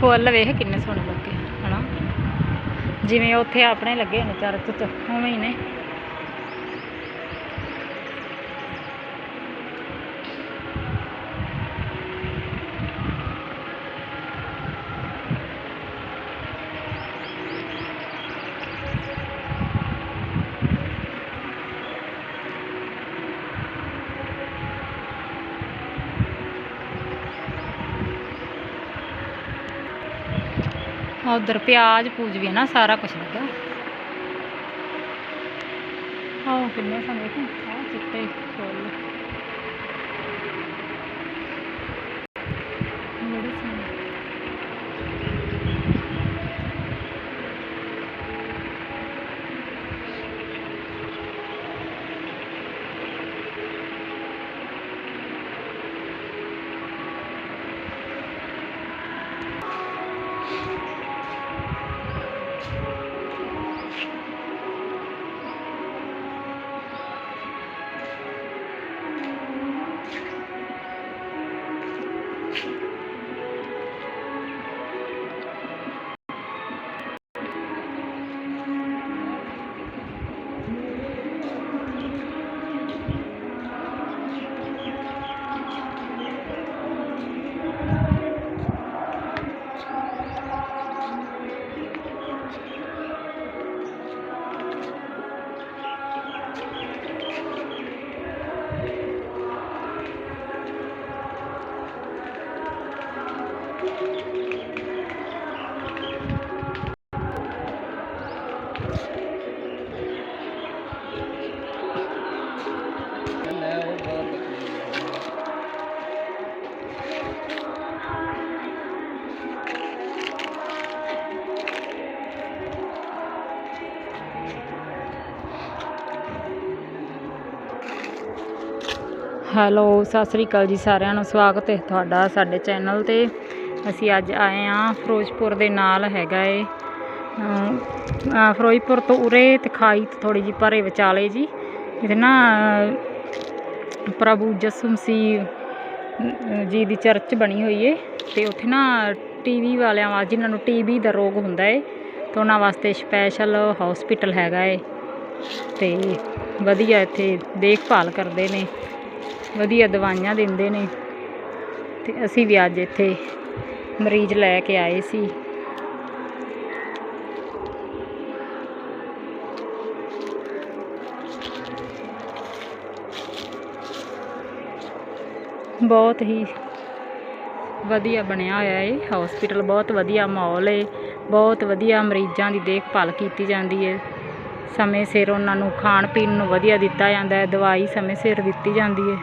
ਫੁੱਲ ਵੇਖ ਕਿੰਨੇ ਸੋਹਣੇ ਲੱਗੇ, ਹਨਾ? ਜਿਵੇਂ ਉੱਥੇ ਆਪਣੇ ਲੱਗੇ ਨੇ ਚਰਚ 'ਚ ਉਵੇਂ ਹੀ ਨੇ। ਉਧਰ ਪਿਆਜ਼ ਪੂਜ ਵੀ ਹੈ ਨਾ, ਸਾਰਾ ਕੁਝ ਲੱਗਾ। ਆਹ ਕਿੰਨੇ ਸੋਹਣੇ ਦੇਖੋ ਆਹ ਚਿੱਟੇ ਫੁੱਲ ਹੈਲੋ ਸਤਿ ਸ੍ਰੀ ਅਕਾਲ ਜੀ ਸਾਰਿਆਂ ਨੂੰ। ਸਵਾਗਤ ਹੈ ਤੁਹਾਡਾ ਸਾਡੇ ਚੈਨਲ ਤੇ। ਅਸੀਂ ਅੱਜ ਆਏ ਆ ਫਿਰੋਜ਼ਪੁਰ ਦੇ ਨਾਲ ਹੈਗਾ ਏ। ਫਿਰੋਜ਼ਪੁਰ ਤੋਂ ਉਰੇ ਤੇ ਖਾਈ ਥੋੜੀ ਜਿਹੀ ਪਰੇ ਵਿਚਾਲੇ ਜੀ। ਇਹਦੇ ਨਾ ਪ੍ਰਭੂ ਜਸਮ ਸੀ ਜੀ ਦੀ ਚਰਚ ਬਣੀ ਹੋਈ ਏ। ਤੇ ਉੱਥੇ ਨਾ ਟੀਵੀ ਵਾਲਿਆਂ ਵਾਸਤੇ, ਜਿਨ੍ਹਾਂ ਨੂੰ ਟੀਵੀ ਦਾ ਰੋਗ ਹੁੰਦਾ ਏ, ਤੇ ਉਹਨਾਂ ਵਾਸਤੇ ਸਪੈਸ਼ਲ ਹਸਪੀਟਲ ਹੈਗਾ ਏ। ਤੇ ਵਧੀਆ ਇੱਥੇ ਦੇਖਭਾਲ ਕਰਦੇ ਨੇ, ਵਧੀਆ ਦਵਾਈਆਂ ਦਿੰਦੇ ਨੇ। ਤੇ ਅਸੀਂ ਵੀ ਅੱਜ ਇੱਥੇ ਮਰੀਜ਼ ਲੈ ਕੇ ਆਏ ਸੀ। ਬਹੁਤ ਹੀ ਵਧੀਆ ਬਣਿਆ ਹੋਇਆ ਏ ਹਸਪੀਟਲ ਬਹੁਤ ਵਧੀਆ ਮਾਹੌਲ ਏ ਬਹੁਤ ਵਧੀਆ ਮਰੀਜ਼ਾਂ ਦੀ ਦੇਖਭਾਲ ਕੀਤੀ ਜਾਂਦੀ ਏ ਸਮੇਂ ਸਿਰ ਉਹਨਾਂ ਨੂੰ ਖਾਣ ਪੀਣ ਨੂੰ ਵਧੀਆ ਦਿੱਤਾ ਜਾਂਦਾ ਹੈ। ਦਵਾਈ ਸਮੇਂ ਸਿਰ ਦਿੱਤੀ ਜਾਂਦੀ ਹੈ।